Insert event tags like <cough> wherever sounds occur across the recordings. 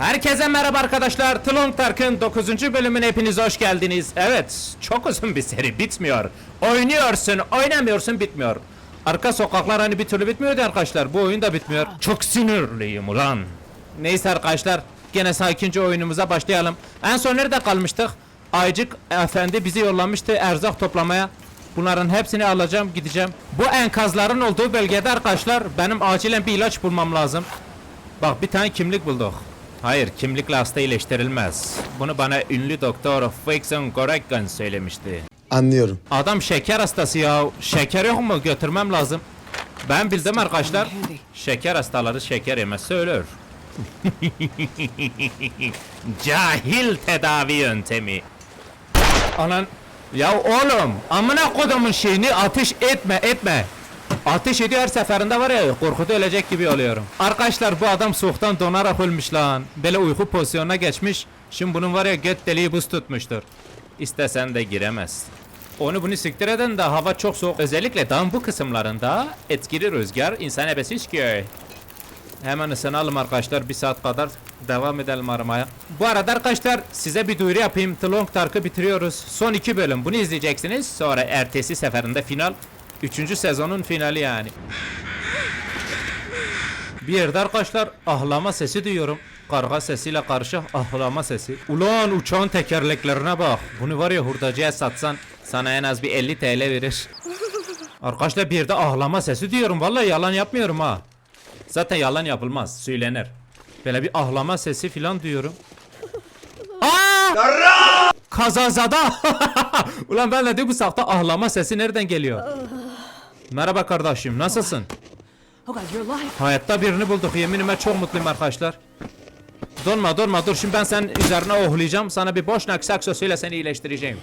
Herkese merhaba arkadaşlar. Tlong Tark'ın 9. bölümüne hepiniz hoş geldiniz. Evet, çok uzun bir seri bitmiyor. Oynuyorsun, oynamıyorsun bitmiyor. Arka sokaklar hani bir türlü bitmiyordu arkadaşlar. Bu oyun da bitmiyor. Çok sinirliyim ulan. Neyse arkadaşlar, gene sakince oyunumuza başlayalım. En son nerede kalmıştık? Aycık efendi bizi yollamıştı erzak toplamaya. Bunların hepsini alacağım, gideceğim. Bu enkazların olduğu bölgede arkadaşlar benim acilen bir ilaç bulmam lazım. Bak bir tane kimlik bulduk. Hayır kimlikle hasta iyileştirilmez. Bunu bana ünlü doktor Fixon Gorekgan söylemişti. Anlıyorum. Adam şeker hastası ya. Şeker yok mu? Götürmem lazım. Ben bildim arkadaşlar. Şeker hastaları şeker yemezse ölür. <laughs> Cahil tedavi yöntemi. Anan ya oğlum amına kodumun şeyini ateş etme etme. Ateş ediyor her seferinde var ya korkuda ölecek gibi oluyorum. Arkadaşlar bu adam soğuktan donarak ölmüş lan. Böyle uyku pozisyonuna geçmiş. Şimdi bunun var ya göt deliği buz tutmuştur. İstesen de giremez. Onu bunu siktir eden de hava çok soğuk. Özellikle dağın bu kısımlarında etkili rüzgar insan ebesiz ki. Hemen ısınalım arkadaşlar bir saat kadar devam edelim aramaya. Bu arada arkadaşlar size bir duyuru yapayım. The Long Dark'ı bitiriyoruz. Son iki bölüm bunu izleyeceksiniz. Sonra ertesi seferinde final. Üçüncü sezonun finali yani. Bir yerde arkadaşlar ahlama sesi duyuyorum. Karga sesiyle karışık ahlama sesi. Ulan uçağın tekerleklerine bak. Bunu var ya hurdacıya satsan sana en az bir 50 TL verir. Arkadaşlar bir yerde ahlama sesi duyuyorum. Vallahi yalan yapmıyorum ha. Zaten yalan yapılmaz, söylenir. Böyle bir ahlama sesi filan duyuyorum. Aa! Kazazada. <laughs> Ulan ben de diyorum bu sahte ahlama sesi nereden geliyor? Merhaba kardeşim, nasılsın? Hayatta birini bulduk. Yeminime çok mutluyum arkadaşlar. Donma donma dur şimdi ben senin üzerine ohlayacağım. Sana bir boş nak saksosuyla seni iyileştireceğim.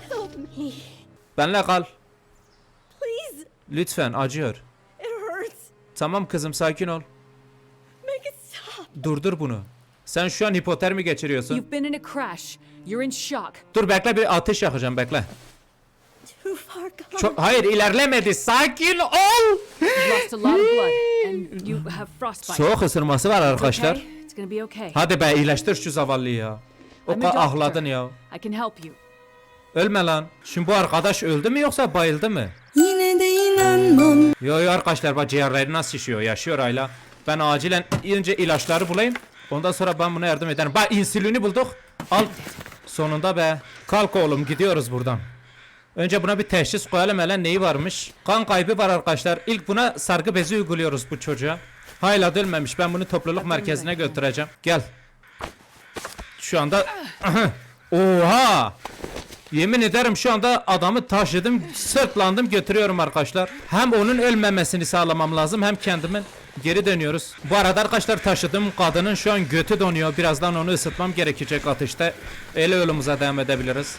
Benle kal. Lütfen acıyor. Tamam kızım sakin ol. Durdur bunu. Sen şu an hipotermi geçiriyorsun. Dur bekle bir ateş yakacağım bekle. Çok, hayır ilerlemedi. Sakin ol. You've lost a lot of blood, and you have frostbite. Soğuk ısırması var arkadaşlar. Hadi be iyileştir şu zavallıyı ya. O kadar ahladın ya. I can help you. Ölme lan. Şimdi bu arkadaş öldü mü yoksa bayıldı mı? Yine de inanmam Yo yo arkadaşlar bak ciğerleri nasıl şişiyor yaşıyor hala. Ben acilen önce ilaçları bulayım. Ondan sonra ben buna yardım ederim. Bak insülini bulduk. Al. Sonunda be. Kalk oğlum gidiyoruz buradan. Önce buna bir teşhis koyalım hele neyi varmış. Kan kaybı var arkadaşlar. İlk buna sargı bezi uyguluyoruz bu çocuğa. Hala dönmemiş. Ben bunu topluluk merkezine götüreceğim. Gel. Şu anda <clears throat> Oha! Yemin ederim şu anda adamı taşıdım, sırtlandım götürüyorum arkadaşlar. Hem onun ölmemesini sağlamam lazım hem kendimin. Geri dönüyoruz. Bu arada arkadaşlar taşıdığım kadının şu an götü donuyor. Birazdan onu ısıtmam gerekecek ateşte. Öyle yolumuza devam edebiliriz.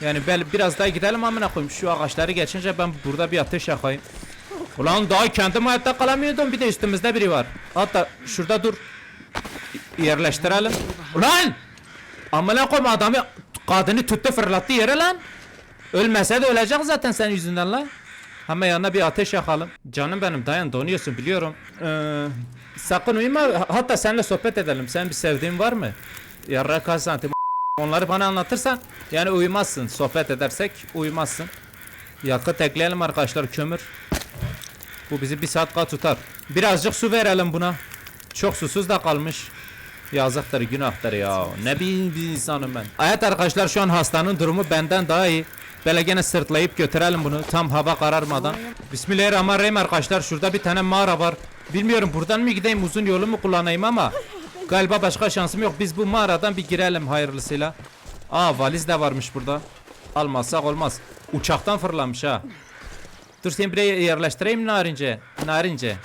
Yani bel biraz daha gidelim amına koyayım. Şu ağaçları geçince ben burada bir ateş yakayım. Ulan daha kendim hayatta kalamıyordum. Bir de üstümüzde biri var. Hatta şurada dur. Yerleştirelim. Ulan! Amına koyma adamı kadını tuttu fırlattı yere lan. Ölmese de ölecek zaten senin yüzünden lan. Hemen yanına bir ateş yakalım. Canım benim dayan donuyorsun biliyorum. Ee, sakın uyuma hatta seninle sohbet edelim. Sen bir sevdiğin var mı? Yarra kaç santim onları bana anlatırsan yani uyumazsın. Sohbet edersek uyumazsın. Yakıt ekleyelim arkadaşlar kömür. Bu bizi bir saat kadar tutar. Birazcık su verelim buna. Çok susuz da kalmış. Yazıktır günahtır ya. Ne bir, bir insanım ben. Evet arkadaşlar şu an hastanın durumu benden daha iyi. Böyle gene sırtlayıp götürelim bunu tam hava kararmadan. Bismillahirrahmanirrahim arkadaşlar şurada bir tane mağara var. Bilmiyorum buradan mı gideyim uzun yolu mu kullanayım ama galiba başka şansım yok. Biz bu mağaradan bir girelim hayırlısıyla. Aa valiz de varmış burada. Almazsak olmaz. Uçaktan fırlamış ha. Dur seni buraya yerleştireyim narince. Narince.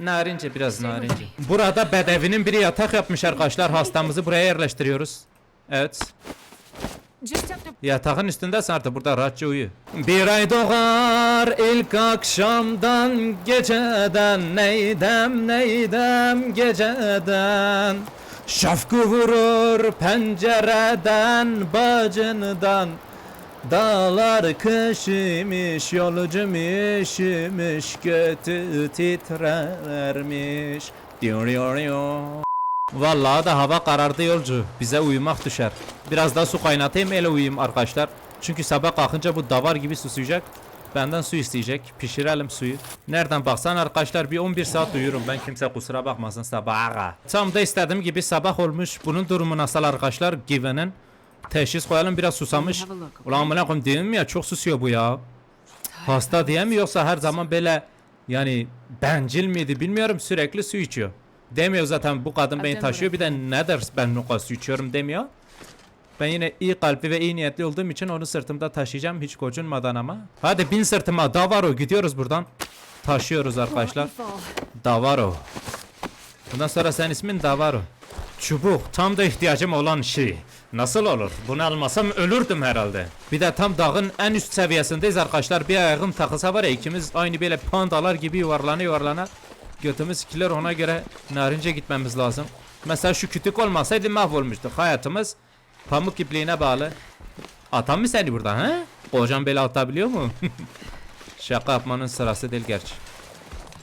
Narince biraz narince. Burada bedevinin biri yatak yapmış arkadaşlar. Hastamızı buraya yerleştiriyoruz. Evet. Yatağın üstünde artık burada rahatça uyu. Bir ay doğar ilk akşamdan geceden neydem neydem geceden Şafkı vurur pencereden bacınıdan Dağlar kış imiş yolcum işimiş götü titrermiş Diyor diyor diyor Vallahi da hava karardı yolcu. Bize uyumak düşer. Biraz daha su kaynatayım öyle uyuyayım arkadaşlar. Çünkü sabah kalkınca bu davar gibi susayacak. Benden su isteyecek. Pişirelim suyu. Nereden baksan arkadaşlar bir 11 saat uyurum. Ben kimse kusura bakmasın sabaha. Tam da istediğim gibi sabah olmuş. Bunun durumu nasıl arkadaşlar? Given'in. Teşhis koyalım biraz susamış. Ulan amına koyayım değil mi ya? Çok susuyor bu ya. Hasta diye mi yoksa her zaman böyle yani bencil miydi bilmiyorum sürekli su içiyor. Demiyor zaten bu kadın beni taşıyor bir de ne ders ben su içiyorum demiyor. Ben yine iyi kalpli ve iyi niyetli olduğum için onu sırtımda taşıyacağım hiç gocunmadan ama. Hadi bin sırtıma Davaro gidiyoruz buradan. Taşıyoruz arkadaşlar. Davaro. Bundan sonra sen ismin Davaro. Çubuk tam da ihtiyacım olan şey. Nasıl olur? Bunu almasam ölürdüm herhalde. Bir de tam dağın en üst seviyesindeyiz arkadaşlar. Bir ayağım takılsa var ya ikimiz aynı böyle pandalar gibi yuvarlana yuvarlana. Götümüz kiler ona göre narince gitmemiz lazım. Mesela şu kütük olmasaydı mahvolmuştuk. Hayatımız pamuk ipliğine bağlı. Atan mı seni burada ha? Kocan beni atabiliyor mu? <laughs> Şaka yapmanın sırası değil gerçi.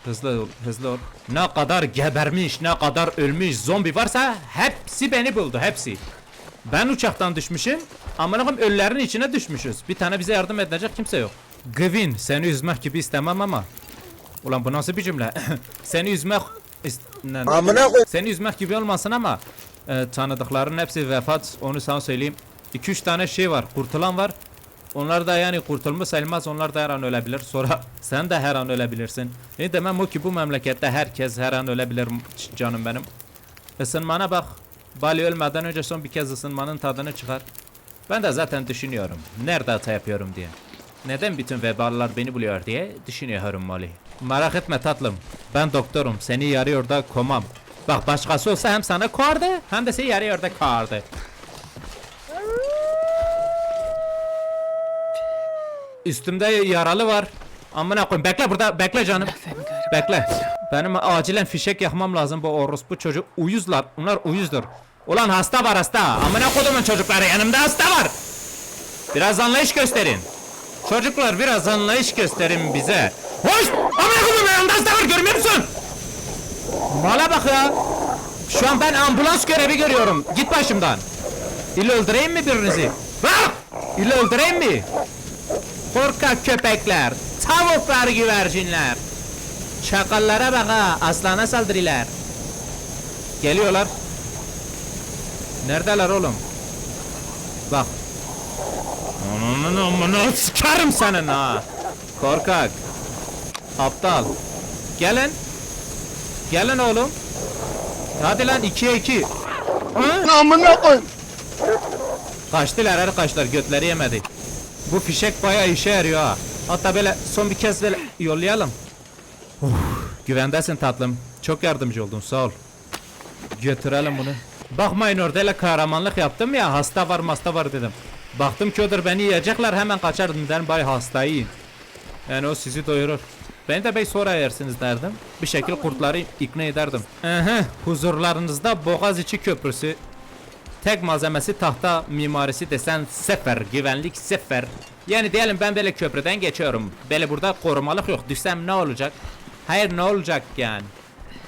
Hızlı ol, hızlı ol. Ne kadar gebermiş, ne kadar ölmüş zombi varsa hepsi beni buldu, hepsi. Ben uçaktan düşmüşüm, amına ölülerin içine düşmüşüz. Bir tane bize yardım edecek kimse yok. Gvin, seni üzmek gibi istemem ama. Ulan bu nasıl bir cümle? <coughs> seni üzmek... Amına koy- Seni üzmek gibi olmasın ama e, tanıdıkların hepsi vefat, onu sana söyleyeyim. 2-3 tane şey var, kurtulan var. Onlar da yani kurtulmuş sayılmaz. Onlar da her an ölebilir. Sonra <laughs> sen de her an ölebilirsin. Ne demem o ki bu memlekette herkes her an ölebilir canım benim. Isınmana bak. Bali ölmeden önce son bir kez ısınmanın tadını çıkar. Ben de zaten düşünüyorum. Nerede hata yapıyorum diye. Neden bütün vebalılar beni buluyor diye düşünüyorum Molly. Merak etme tatlım. Ben doktorum. Seni yarı yolda komam. Bak başkası olsa hem sana koardı hem de seni yarı yolda koardı. Üstümde yaralı var. Amına koyayım. Bekle burada. Bekle canım. Bekle. Benim acilen fişek yakmam lazım bu orospu çocuk. Uyuzlar. Bunlar uyuzdur. Ulan hasta var hasta. Amına kodumun çocukları yanımda hasta var. Biraz anlayış gösterin. Çocuklar biraz anlayış gösterin bize. Hoş! Amına kodumun yanımda hasta var görmüyor musun? Mala bak ya. Şu an ben ambulans görevi görüyorum. Git başımdan. İlle öldüreyim mi birinizi? Bak! İlle öldüreyim mi? Korkak köpekler, tavuklar güvercinler. Çakallara bak ha, aslana saldırılar. Geliyorlar. Neredeler oğlum? Bak. Ananın amına sıkarım senin ha. Korkak. Aptal. Gelin. Gelin oğlum. Hadi lan ikiye iki. Hı? Amına koy. Kaçtılar her kaçtılar götleri yemedi. Bu fişek bayağı işe yarıyor ha. Hatta böyle son bir kez böyle yollayalım. Uf, güvendesin tatlım. Çok yardımcı oldun sağ ol. Götürelim bunu. Bakmayın orada öyle kahramanlık yaptım ya hasta var hasta var dedim. Baktım ki odur beni yiyecekler hemen kaçardım dedim bay hastayı. Yani o sizi doyurur. Beni de bey sonra yersiniz derdim. Bir şekil kurtları ikna ederdim. Ehe, huzurlarınızda Boğaziçi Köprüsü Tek malzemesi tahta mimarisi desen sıfır, güvenlik sıfır. Yani diyelim ben böyle köprüden geçiyorum. Böyle burada korumalık yok. Düşsem ne olacak? Hayır ne olacak yani?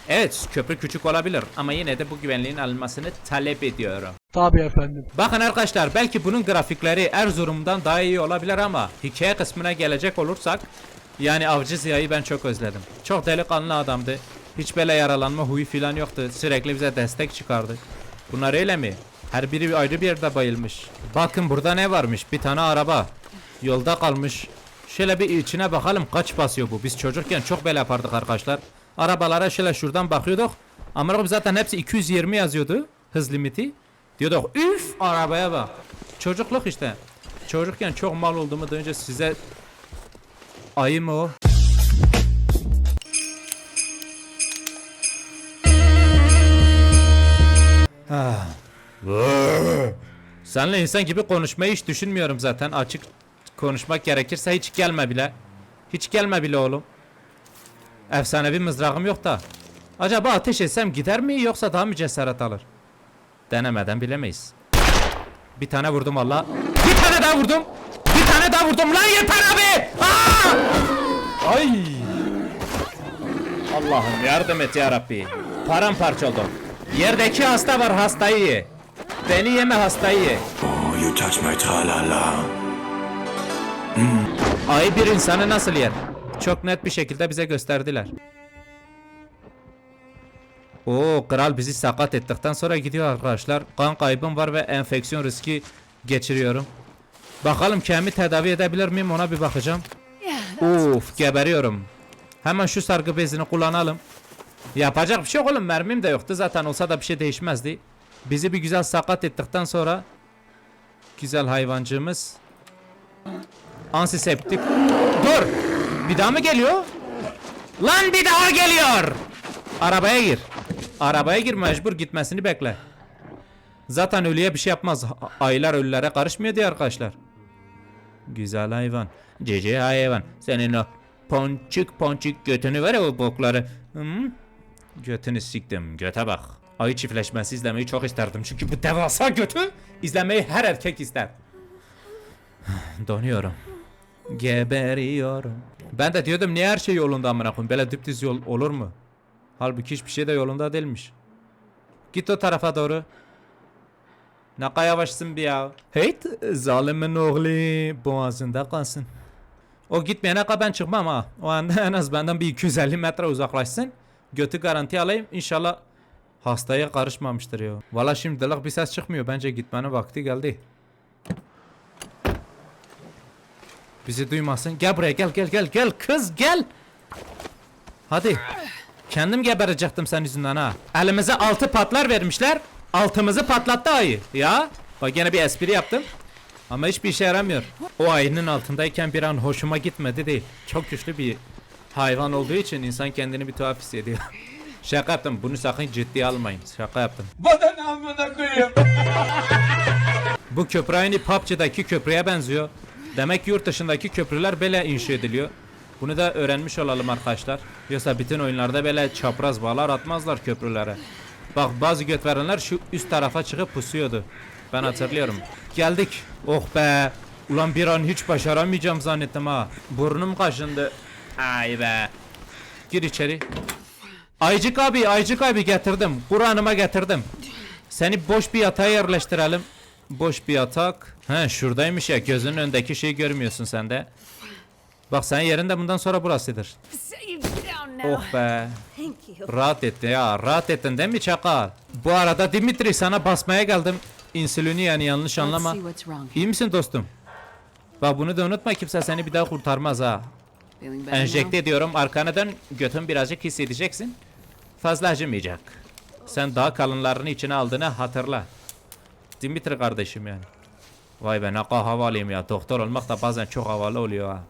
Evet köprü küçük olabilir ama yine de bu güvenliğin alınmasını talep ediyorum. Tabii efendim. Bakın arkadaşlar belki bunun grafikleri Erzurum'dan daha iyi olabilir ama hikaye kısmına gelecek olursak yani Avcı Ziya'yı ben çok özledim. Çok delikanlı adamdı. Hiç böyle yaralanma huyu filan yoktu. Sürekli bize destek çıkardı. Bunlar öyle mi? Her biri bir ayrı bir yerde bayılmış. Bakın burada ne varmış? Bir tane araba. Yolda kalmış. Şöyle bir içine bakalım kaç basıyor bu. Biz çocukken çok böyle yapardık arkadaşlar. Arabalara şöyle şuradan bakıyorduk. Ama zaten hepsi 220 yazıyordu. Hız limiti. Diyorduk üf arabaya bak. Çocukluk işte. Çocukken çok mal olduğumu da önce size ayı mı o? Senle insan gibi konuşmayı hiç düşünmüyorum zaten. Açık konuşmak gerekirse hiç gelme bile. Hiç gelme bile oğlum. Efsanevi mızrağım yok da. Acaba ateş etsem gider mi yoksa daha mı cesaret alır? Denemeden bilemeyiz. Bir tane vurdum valla. Bir tane daha vurdum. Bir tane daha vurdum lan yeter abi. Aa! Ay. Allah'ım yardım et ya Rabbi. Paramparça oldum. Yerdeki hasta var hastayı ye. Beni yeme hastayı ye. Oh, you touch my tra-la-la. Ayı bir insanı nasıl yer? Çok net bir şekilde bize gösterdiler. Oo kral bizi sakat ettikten sonra gidiyor arkadaşlar. Kan kaybım var ve enfeksiyon riski geçiriyorum. Bakalım kendimi tedavi edebilir miyim ona bir bakacağım. Uf geberiyorum. Hemen şu sargı bezini kullanalım. Yapacak bir şey yok oğlum mermim de yoktu zaten olsa da bir şey değişmezdi. Bizi bir güzel sakat ettikten sonra güzel hayvancığımız Antiseptik. Dur. Bir daha mı geliyor? Lan bir daha geliyor. Arabaya gir. Arabaya gir mecbur gitmesini bekle. Zaten ölüye bir şey yapmaz. Ayılar ölülere karışmıyor diye arkadaşlar. Güzel hayvan. Cici hayvan. Senin o ponçik ponçik götünü ver ya o bokları. Hı? Götünü siktim. Göte bak. Ayı çiftleşmesi izlemeyi çok isterdim. Çünkü bu devasa götü izlemeyi her erkek ister. <sighs> Donuyorum. Geberiyorum. Ben de diyordum niye her şey yolunda amına koyayım? Böyle dipdüz yol olur mu? Halbuki hiçbir şey de yolunda değilmiş. Git o tarafa doğru. Ne yavaşsın bir ya. Heyt zalimin oğlu boğazında kalsın. O gitmeyene kadar ben çıkmam ha. O anda <laughs> en az benden bir 250 metre uzaklaşsın. Götü garanti alayım. İnşallah hastaya karışmamıştır ya. Valla şimdilik bir ses çıkmıyor. Bence gitmenin vakti geldi. Bizi duymasın. Gel buraya gel gel gel gel kız gel. Hadi. Kendim geberecektim sen yüzünden ha. Elimize altı patlar vermişler. Altımızı patlattı ayı. Ya. Bak gene bir espri yaptım. Ama hiçbir işe yaramıyor. O ayının altındayken bir an hoşuma gitmedi değil. Çok güçlü bir hayvan olduğu için insan kendini bir tuhaf hissediyor. <laughs> Şaka yaptım. Bunu sakın ciddiye almayın. Şaka yaptım. Bu köprü aynı PUBG'daki köprüye benziyor. Demek ki yurt dışındaki köprüler böyle inşa ediliyor. Bunu da öğrenmiş olalım arkadaşlar. Yoksa bütün oyunlarda böyle çapraz bağlar atmazlar köprülere. Bak bazı göt verenler şu üst tarafa çıkıp pusuyordu. Ben hatırlıyorum. Geldik. Oh be. Ulan bir an hiç başaramayacağım zannettim ha. Burnum kaşındı. Ay be. Gir içeri. Aycık abi, Aycık abi getirdim. Kur'an'ıma getirdim. Seni boş bir yatağa yerleştirelim. Boş bir yatak. He şuradaymış ya gözünün önündeki şeyi görmüyorsun sen de. Bak sen yerinde bundan sonra burasıdır. Oh be. Rahat etti ya. Rahat ettin değil mi çakal? Bu arada Dimitri sana basmaya geldim. İnsülini yani yanlış anlama. İyi misin dostum? Bak bunu da unutma kimse seni bir daha kurtarmaz ha. Enjekte ediyorum arkana dön götün birazcık hissedeceksin. Fazla acımayacak. Sen daha kalınlarını içine aldığını hatırla. Dimitri kardeşim yani. Vay be ne kadar havalıyım ya. Doktor olmak da bazen çok havalı oluyor ha.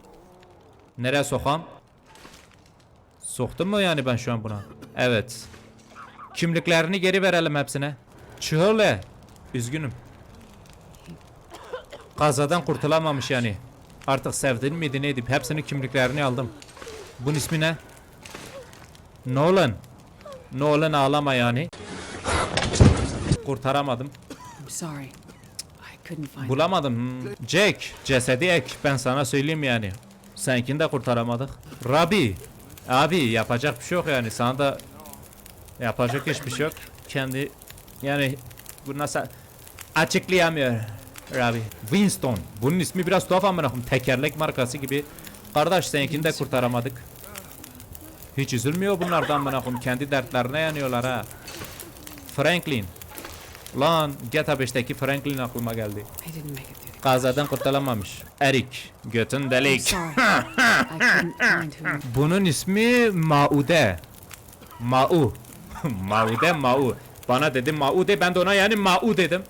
Nereye sokam? Soktum mu yani ben şu an buna? Evet. Kimliklerini geri verelim hepsine. Çığırle. Üzgünüm. Kazadan kurtulamamış yani. Artık sevdin miydi neydi? Hepsinin kimliklerini aldım. Bunun ismi ne? Nolan. Nolan ağlama yani. Kurtaramadım. Bulamadım. Hmm. Jack. Cesedi ek. Ben sana söyleyeyim yani. Seninkini de kurtaramadık. Rabi. Abi yapacak bir şey yok yani. Sana da yapacak hiçbir şey yok. Kendi yani bu nasıl açıklayamıyor. Rabi. Winston. Bunun ismi biraz tuhaf koyayım. Tekerlek markası gibi. Kardeş seninkini de kurtaramadık. Hiç üzülmüyor bunlardan koyayım. Kendi dertlerine yanıyorlar ha. Franklin. Lan GTA 5'teki Franklin aklıma geldi. Kazadan kurtulamamış. Erik. Götün delik. Bunun ismi Maude. Mau. <laughs> Maude Mau. Bana dedi Maude ben de ona yani Mau dedim.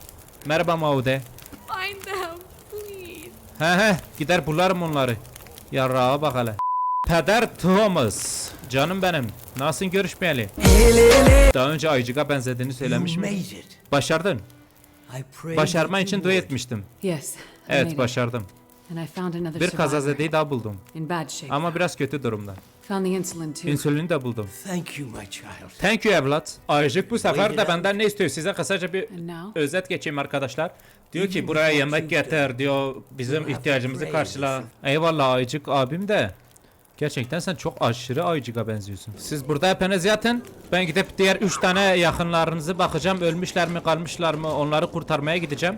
Merhaba Maude. Find them, please. He he gider bularım onları. Yarrağa bak hele. Peder Thomas. Canım benim. Nasılsın görüşmeyeli? Daha önce Aycık'a benzediğini söylemiş mi? it. Başardın. Başarma için dua etmiştim. Evet başardım. Bir kazazedeyi daha buldum. Ama biraz kötü durumda. İnsülini de buldum. Thank you, my child. Thank you evlat. Ayıcık bu sefer de benden ne istiyor? Size kısaca bir özet geçeyim arkadaşlar. Diyor ki buraya yemek getir diyor. Bizim ihtiyacımızı karşıla. Eyvallah Ayıcık abim de. Gerçekten sen çok aşırı ayıcıga benziyorsun. Siz burada hepiniz yatın. Ben gidip diğer 3 tane yakınlarınızı bakacağım. Ölmüşler mi kalmışlar mı onları kurtarmaya gideceğim.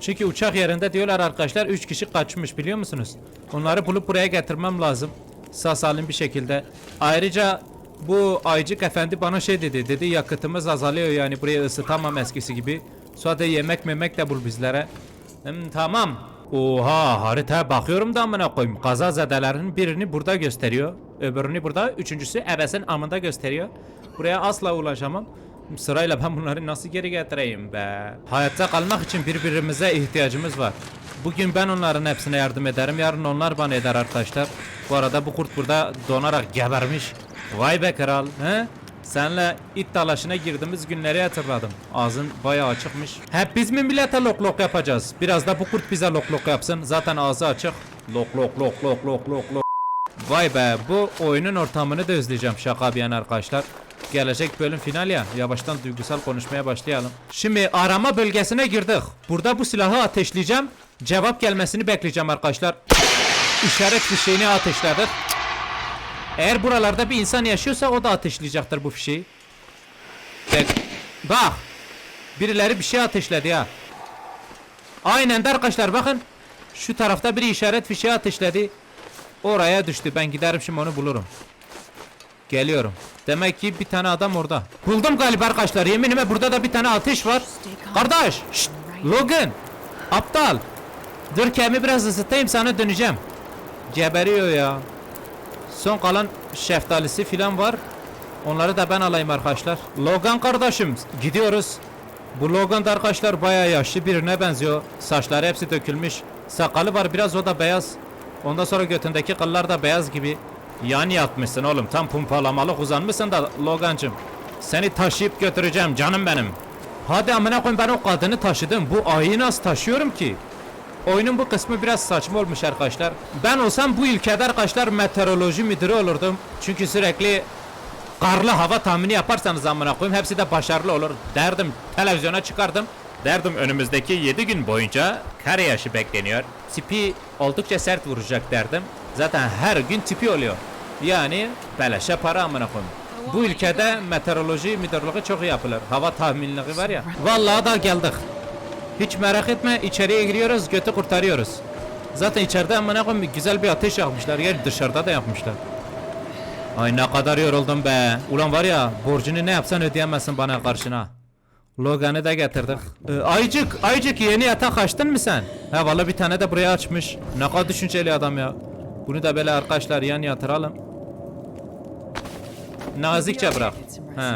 Çünkü uçak yerinde diyorlar arkadaşlar 3 kişi kaçmış biliyor musunuz? Onları bulup buraya getirmem lazım. Sağ salim bir şekilde. Ayrıca bu Aycık efendi bana şey dedi. Dedi yakıtımız azalıyor yani buraya ısıtamam eskisi gibi. Sonra yemek memek de bul bizlere. Hmm, tamam. Oha haritaya bakıyorum da amına koyayım. Kaza zedelerin birini burada gösteriyor. Öbürünü burada. Üçüncüsü ebesin amında gösteriyor. Buraya asla ulaşamam. Sırayla ben bunları nasıl geri getireyim be? Hayatta kalmak için birbirimize ihtiyacımız var. Bugün ben onların hepsine yardım ederim. Yarın onlar bana eder arkadaşlar. Bu arada bu kurt burada donarak gebermiş. Vay be kral. He? Senle it dalaşına girdiğimiz günleri hatırladım. Ağzın bayağı açıkmış. Hep biz mi millete lok lok yapacağız? Biraz da bu kurt bize lok lok yapsın. Zaten ağzı açık. Lok lok lok lok lok lok lok. Vay be bu oyunun ortamını da özleyeceğim şaka bir yana arkadaşlar. Gelecek bölüm final ya. Yavaştan duygusal konuşmaya başlayalım. Şimdi arama bölgesine girdik. Burada bu silahı ateşleyeceğim. Cevap gelmesini bekleyeceğim arkadaşlar. İşaret fişeğini ateşledik. Eğer buralarda bir insan yaşıyorsa o da ateşleyecektir bu fişeği. Bak. Birileri bir şey ateşledi ya. Aynen arkadaşlar bakın. Şu tarafta biri işaret fişeği ateşledi. Oraya düştü. Ben giderim şimdi onu bulurum. Geliyorum. Demek ki bir tane adam orada. Buldum galiba arkadaşlar. Yeminime burada da bir tane ateş var. Kardeş. Şşt. Logan. Aptal. Dur kendimi biraz ısıtayım sana döneceğim. Geberiyor ya. Son kalan şeftalisi filan var. Onları da ben alayım arkadaşlar. Logan kardeşim gidiyoruz. Bu Logan da arkadaşlar bayağı yaşlı birine benziyor. Saçları hepsi dökülmüş. Sakalı var biraz o da beyaz. Ondan sonra götündeki kıllar da beyaz gibi. Yani yatmışsın oğlum tam pumpalamalık uzanmışsın da Logancım. Seni taşıyıp götüreceğim canım benim. Hadi amına koyayım ben o kadını taşıdım. Bu ayı nasıl taşıyorum ki? Oyunun bu kısmı biraz saçma olmuş arkadaşlar. Ben olsam bu ülkede arkadaşlar meteoroloji müdürü olurdum. Çünkü sürekli karlı hava tahmini yaparsanız amına koyayım hepsi de başarılı olur. Derdim televizyona çıkardım. Derdim önümüzdeki 7 gün boyunca kar yağışı bekleniyor. Tipi oldukça sert vuracak derdim. Zaten her gün tipi oluyor. Yani beleşe para amına koyayım. Bu ülkede meteoroloji müdürlüğü iyi yapılır. Hava tahminliği var ya. Vallahi da geldik. Hiç merak etme içeriye giriyoruz götü kurtarıyoruz. Zaten içeride amına koyayım güzel bir ateş yakmışlar. Yer dışarıda da yapmışlar. Ay ne kadar yoruldum be. Ulan var ya borcunu ne yapsan ödeyemezsin bana karşına. Logan'ı da getirdik. Ee, aycık, Aycık yeni yatak açtın mı sen? He valla bir tane de buraya açmış. Ne kadar düşünceli adam ya. Bunu da böyle arkadaşlar yan yatıralım. Nazikçe bırak. He.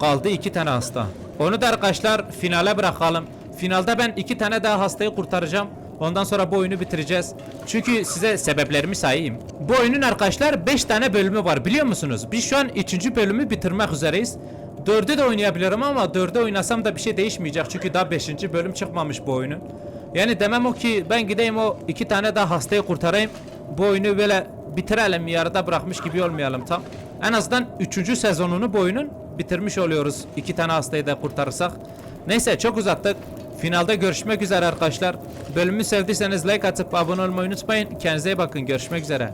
Kaldı iki tane hasta. Onu da arkadaşlar finale bırakalım. Finalde ben iki tane daha hastayı kurtaracağım. Ondan sonra bu oyunu bitireceğiz. Çünkü size sebeplerimi sayayım. Bu oyunun arkadaşlar 5 tane bölümü var biliyor musunuz? Biz şu an 3. bölümü bitirmek üzereyiz. 4'ü de oynayabilirim ama 4'ü oynasam da bir şey değişmeyecek. Çünkü daha 5. bölüm çıkmamış bu oyunun. Yani demem o ki ben gideyim o iki tane daha hastayı kurtarayım. Bu oyunu böyle bitirelim yarıda bırakmış gibi olmayalım tam. En azından 3. sezonunu bu oyunun bitirmiş oluyoruz. İki tane hastayı da kurtarırsak. Neyse çok uzattık. Finalde görüşmek üzere arkadaşlar. Bölümü sevdiyseniz like atıp abone olmayı unutmayın. Kendinize iyi bakın. Görüşmek üzere.